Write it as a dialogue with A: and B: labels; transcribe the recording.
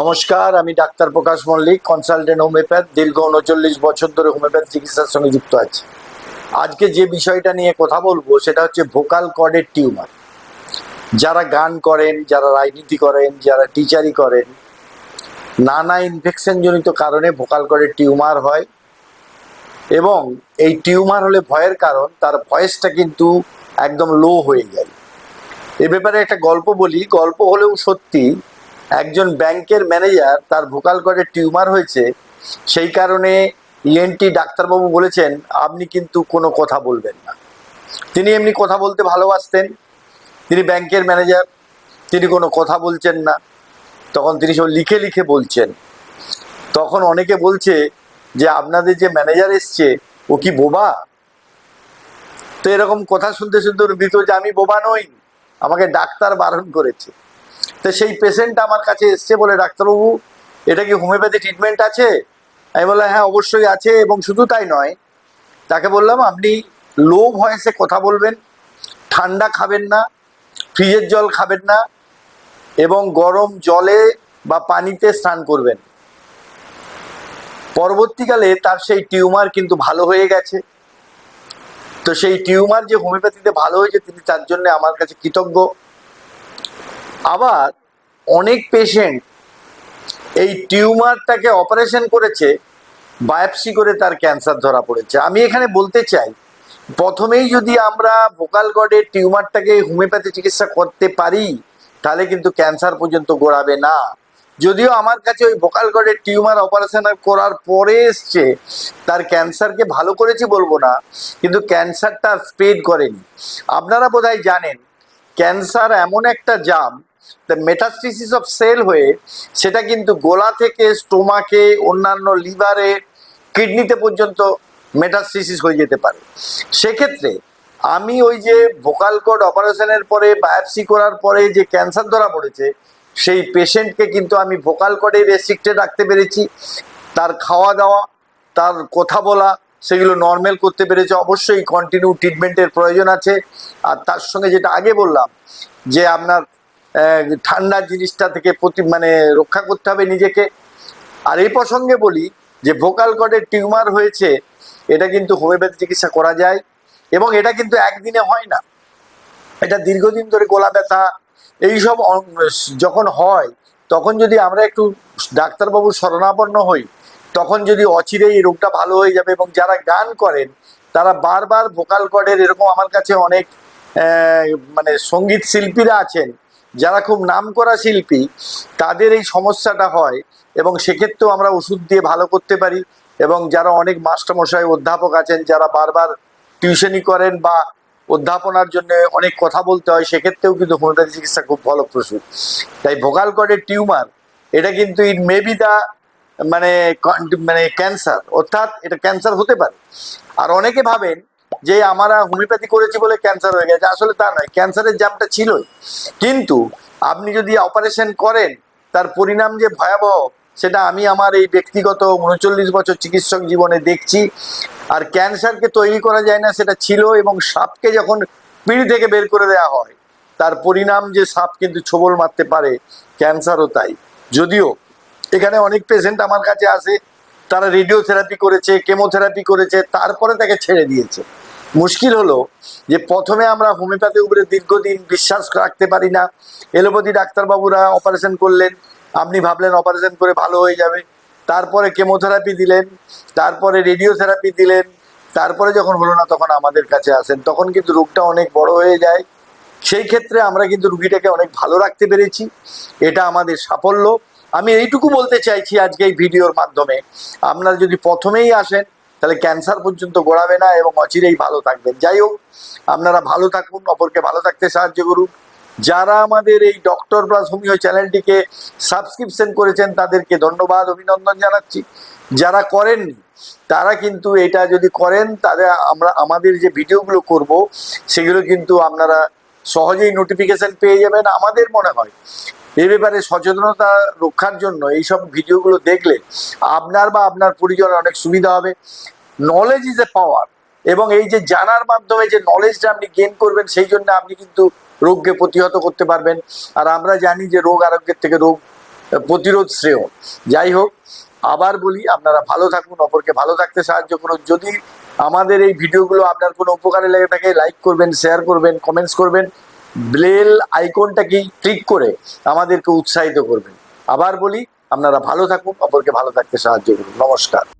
A: নমস্কার, আমি doctor Prakash Mallick consultant homeopath দীর্ঘ উনচল্লিশ বছর ধরে হোমিওপ্যাথ চিকিৎসার সঙ্গে যুক্ত আছি। আজকে যে বিষয়টা নিয়ে কথা বলব, সেটা হচ্ছে ভোকাল কর্ডের টিউমার যারা গান করেন, যারা রাজনীতি করেন, যারা টিচারি করেন, নানা ইনফেকশন জনিত কারণে ভোকাল কর্ডের টিউমার হয়। এবং এই টিউমার হলে ভয়ের কারণ, তার ভয়েসটা কিন্তু একদম লো হয়ে যায়। এ ব্যাপারে একটা গল্প বলি। গল্প হলেও সত্যি একজন ব্যাংকের ম্যানেজার তার ভোকাল কর্ডে টিউমার হয়েছে, সেই কারণে ইএনটি ডাক্তারবাবু বলেছেন, আপনি কিন্তু কোনো কথা বলবেন না। তিনি এমনি কথা বলতে ভালোবাসতেন। তিনি ব্যাংকের ম্যানেজার, তিনি কোনো কথা বলছেন না। তখন তিনি সব লিখে লিখে বলছেন। তখন অনেকে বলছে যে, আপনাদের যে ম্যানেজার এসছে, ও কি বোবা? তো এরকম কথা শুনতে শুনতে দিত যে আমি বোবা নই, আমাকে ডাক্তার বারণ করেছে। তো সেই পেশেন্ট আমার কাছে এসছে বলে, ডাক্তারবাবু, এটা কি হোমিওপ্যাথি ট্রিটমেন্ট আছে? আমি বললাম হ্যাঁ অবশ্যই আছে এবং শুধু তাই নয়, তাকে বললাম, আপনি লো ভয়েসে কথা বলবেন, ঠান্ডা খাবেন না, ফ্রিজের জল খাবেন না এবং গরম জলে বা পানিতে স্নান করবেন। পরবর্তীকালে তার সেই টিউমার কিন্তু ভালো হয়ে গেছে। তো সেই টিউমার যে হোমিওপ্যাথিতে ভালো হয়েছে, তিনি তার জন্য আমার কাছে কৃতজ্ঞ। আবার অনেক পেশেন্ট এই টিউমারটাকে অপারেশন করেছে বায়োপসি করে তার ক্যান্সার ধরা পড়েছে। আমি এখানে বলতে চাই, প্রথমেই যদি আমরা ভোকাল গডের টিউমারটাকে হোমিওপ্যাথি চিকিৎসা করতে পারি, তাহলে কিন্তু ক্যান্সার পর্যন্ত গড়াবে না। যদিও আমার কাছে ওই ভোকাল গডের টিউমার অপারেশন করার পরে এসছে, তার ক্যান্সারকে ভালো করেছি বলব না, কিন্তু ক্যান্সারটা স্প্রেড করেনি। আপনারা বোধহয় জানেন ক্যান্সার এমন একটা জাম মেটাস্টিসিস অফ সেল হয়ে সেটা কিন্তু গোলা থেকে স্টোমাকে অন্যান্য লিভারে কিডনিতে পর্যন্ত মেটাস্টিসিস হয়ে যেতে পারে। সেক্ষেত্রে আমি ওই যে ভোকাল কোড অপারেশনের পরে বায়োপসি করার পরে যে ক্যান্সার ধরা পড়েছে, সেই পেশেন্টকে কিন্তু আমি ভোকাল কোডে রেস্ট্রিক্টেড রাখতে পেরেছি। তার খাওয়া দাওয়া, তার কথা বলা, সেগুলো নর্মাল করতে পেরেছে। অবশ্যই কন্টিনিউ ট্রিটমেন্টের প্রয়োজন আছে। আর তার সঙ্গে যেটা আগে বললাম, যে আপনার ঠান্ডা জিনিসটা থেকে প্রতি মানে রক্ষা করতে হবে নিজেকে। আর এই প্রসঙ্গে বলি যে ভোকাল কর্ডের টিউমার হয়েছে, এটা কিন্তু হোমিওপ্যাথি চিকিৎসা করা যায় এবং এটা কিন্তু একদিনে হয় না। এটা দীর্ঘদিন ধরে গোলা ব্যথা, এইসব যখন হয়, তখন যদি আমরা একটু ডাক্তারবাবুর শরণাপন্ন হই, তখন যদি অচিরে এই রোগটা ভালো হয়ে যাবে এবং যারা গান করেন, তারা বারবার ভোকাল কর্ডের এরকম আমার কাছে অনেক মানে সংগীত শিল্পীরা আছেন যারা খুব নামকরা শিল্পী, তাদের এই সমস্যাটা হয় এবং সেক্ষেত্রেও আমরা ওষুধ দিয়ে ভালো করতে পারি এবং যারা অনেক মাস্টারমশাই, অধ্যাপক আছেন, যারা বারবার টিউশনি করেন বা অধ্যাপনার জন্য অনেক কথা বলতে হয়, সেক্ষেত্রেও কিন্তু হোমিওপ্যাথি চিকিৎসা খুব ফলপ্রসূ। তাই ভোকাল কর্ডের টিউমার, এটা কিন্তু ইট মেবি দা মানে মানে ক্যান্সার অর্থাৎ এটা ক্যান্সার হতে পারে। আর অনেকে ভাবেন যে আমরা হোমিওপ্যাথি করেছি বলে ক্যান্সার হয়ে গেছে, আসলে তা নয় ক্যান্সারের জ্যামটা ছিলই। কিন্তু আপনি যদি অপারেশন করেন, তার পরিণাম যে ভয়াবহ, সেটা আমি আমার এই ব্যক্তিগত উনচল্লিশ বছর চিকিৎসক জীবনে দেখছি। আর ক্যান্সারকে তৈরি করা যায় না, সেটা ছিল এবং সাপকে যখন পিঁড়ি থেকে বের করে দেওয়া হয়, তার পরিণাম যে সাপ কিন্তু ছোবল মারতে পারে, ক্যান্সারও তাই। যদিও এখানে অনেক পেশেন্ট আমার কাছে আসে তারা রেডিওথেরাপি করেছে, কেমোথেরাপি করেছে, তারপরে তাকে ছেড়ে দিয়েছে। মুশকিল হলো যে প্রথমে আমরা হোমিওপ্যাথি উপরে দীর্ঘদিন বিশ্বাস রাখতে পারি না। এলোপ্যাথি ডাক্তারবাবুরা অপারেশন করলেন, আপনি ভাবলেন অপারেশন করে ভালো হয়ে যাবে। তারপরে কেমোথেরাপি দিলেন, তারপরে রেডিওথেরাপি দিলেন, তারপরে যখন হলো না তখন আমাদের কাছে আসেন। তখন কিন্তু রোগটা অনেক বড় হয়ে যায়। সেই ক্ষেত্রে আমরা কিন্তু রুগীটাকে অনেক ভালো রাখতে পেরেছি। এটা আমাদের সাফল্য। আমি এইটুকু বলতে চাইছি আজকে এই ভিডিওর মাধ্যমে। আপনারা যদি প্রথমেই আসেন, তাহলে ক্যান্সার পর্যন্ত গড়াবে না এবং অচিরেই ভালো থাকবেন। যাই হোক, আপনারা ভালো থাকুন, অপরকে ভালো থাকতে সাহায্য করুন। যারা আমাদের এই ডক্টর প্লাস হোমিও চ্যানেলটিকে সাবস্ক্রিপশন করেছেন, তাদেরকে ধন্যবাদ, অভিনন্দন জানাচ্ছি। যারা করেননি, তারা কিন্তু এটা যদি করেন তাহলে আমরা, আমাদের যে ভিডিওগুলো করব, সেগুলো কিন্তু আপনারা সহজেই নোটিফিকেশন পেয়ে যাবেন। আমাদের মনে হয় এ ব্যাপারে সচেতনতা রক্ষার জন্য এইসব ভিডিওগুলো দেখলে আপনার বা আপনার পরিজনের অনেক সুবিধা হবে। নলেজ ইজ এ পাওয়ার এবং এই যে জানার মাধ্যমে যে নলেজটা আপনি গেন করবেন, সেই জন্য আপনি কিন্তু রোগকে প্রতিহত করতে পারবেন। আর আমরা জানি যে রোগ আরোগ্যের থেকে রোগ প্রতিরোধ শ্রেয়। যাই হোক, আবার বলি, আপনারা ভালো থাকুন, অপরকে ভালো থাকতে সাহায্য করুন। যদি আমাদের এই ভিডিওগুলো আপনার কোনো উপকারে লেগে থাকে লাইক করবেন শেয়ার করবেন কমেন্টস করবেন। বেল আইকনটাকে ক্লিক করে আমাদেরকে উৎসাহিত করবেন। আবার বলি, আপনারা ভালো থাকুন, অপরকে ভালো থাকতে সাহায্য করুন। নমস্কার।